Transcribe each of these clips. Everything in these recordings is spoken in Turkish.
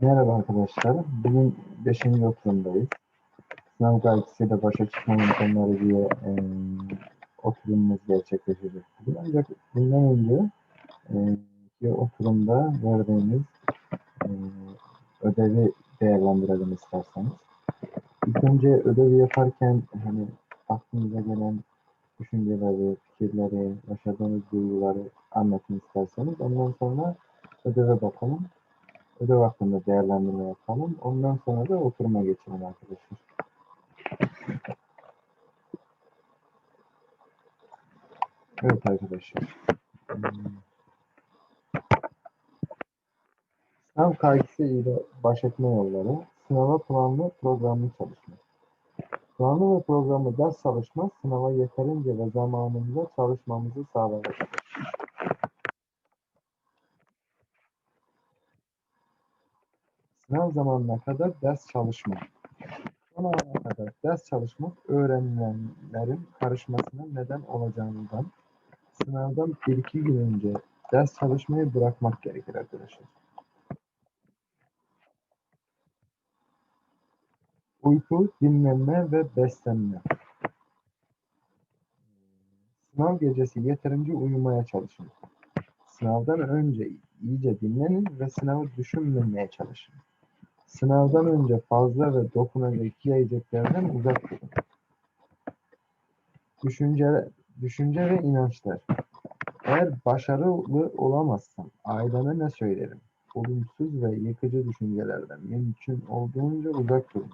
Merhaba arkadaşlar. Bugün 5. oturumdayız. Sınav gazetesiyle başa çıkma yöntemleri diye e, oturumumuz gerçekleşecek. Ancak bundan önce e, oturumda verdiğimiz e, ödevi değerlendirelim isterseniz. İlk önce ödevi yaparken hani aklınıza gelen düşünceleri, fikirleri, yaşadığınız duyguları anlatın isterseniz. Ondan sonra ödeve bakalım ödev hakkında değerlendirme yapalım. Ondan sonra da oturuma geçelim arkadaşlar. Evet arkadaşlar. Sınav kaygısı ile baş etme yolları, sınava planlı programlı çalışma. Planlı ve programlı ders çalışma, sınava yeterince ve zamanında çalışmamızı sağlar. Sınav zamanına kadar ders çalışma. Son ana kadar ders çalışmak öğrenilenlerin karışmasına neden olacağından sınavdan bir iki gün önce ders çalışmayı bırakmak gerekir arkadaşlar. Uyku, dinlenme ve beslenme. Sınav gecesi yeterince uyumaya çalışın. Sınavdan önce iyice dinlenin ve sınavı düşünmemeye çalışın. Sınavdan önce fazla ve dokunacak yiyeceklerden uzak durun. Düşünce, düşünce ve inançlar. Eğer başarılı olamazsam aileme ne söylerim? Olumsuz ve yıkıcı düşüncelerden mümkün olduğunca uzak durun.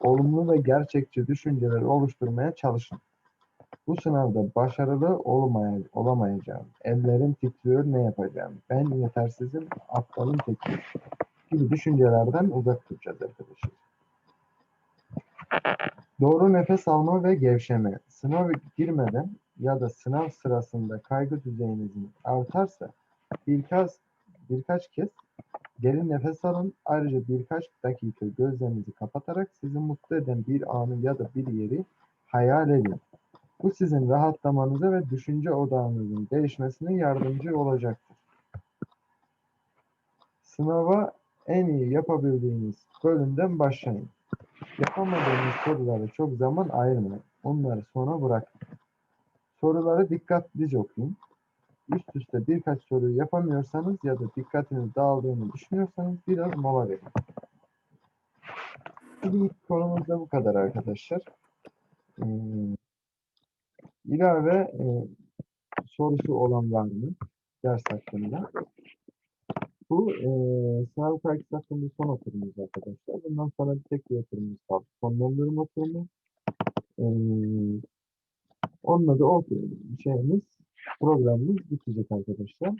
Olumlu ve gerçekçi düşünceler oluşturmaya çalışın. Bu sınavda başarılı olmaya, olamayacağım. Ellerim titriyor ne yapacağım? Ben yetersizim, aptalım tekiyim gibi düşüncelerden uzak duracağız arkadaşlar. Doğru nefes alma ve gevşeme. Sınav girmeden ya da sınav sırasında kaygı düzeyinizin artarsa birkaç birkaç kez derin nefes alın. Ayrıca birkaç dakika gözlerinizi kapatarak sizi mutlu eden bir anı ya da bir yeri hayal edin. Bu sizin rahatlamanıza ve düşünce odağınızın değişmesine yardımcı olacaktır. Sınava en iyi yapabildiğiniz bölümden başlayın. Yapamadığınız soruları çok zaman ayırmayın. Onları sona bırakın. Soruları dikkatlice okuyun. Üst üste birkaç soruyu yapamıyorsanız ya da dikkatiniz dağıldığını düşünüyorsanız biraz mola verin. İlk konumuz da bu kadar arkadaşlar. Ee, ilave e, sorusu olan var mı ders hakkında? Bu e, sınav kaygısı hakkında son oturumumuz arkadaşlar. Bundan sonra bir tek bir oturumumuz kaldı. Sonlandırma oturumu. E, onunla da o şeyimiz, programımız bitecek arkadaşlar.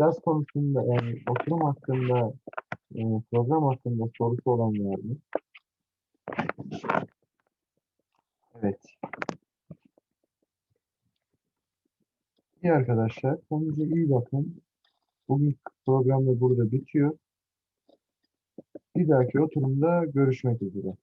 Ders konusunda yani oturum hakkında, e, program hakkında sorusu olan var mı? Evet. İyi arkadaşlar. Kendinize iyi bakın. Bugün program da burada bitiyor. Bir dahaki oturumda görüşmek üzere.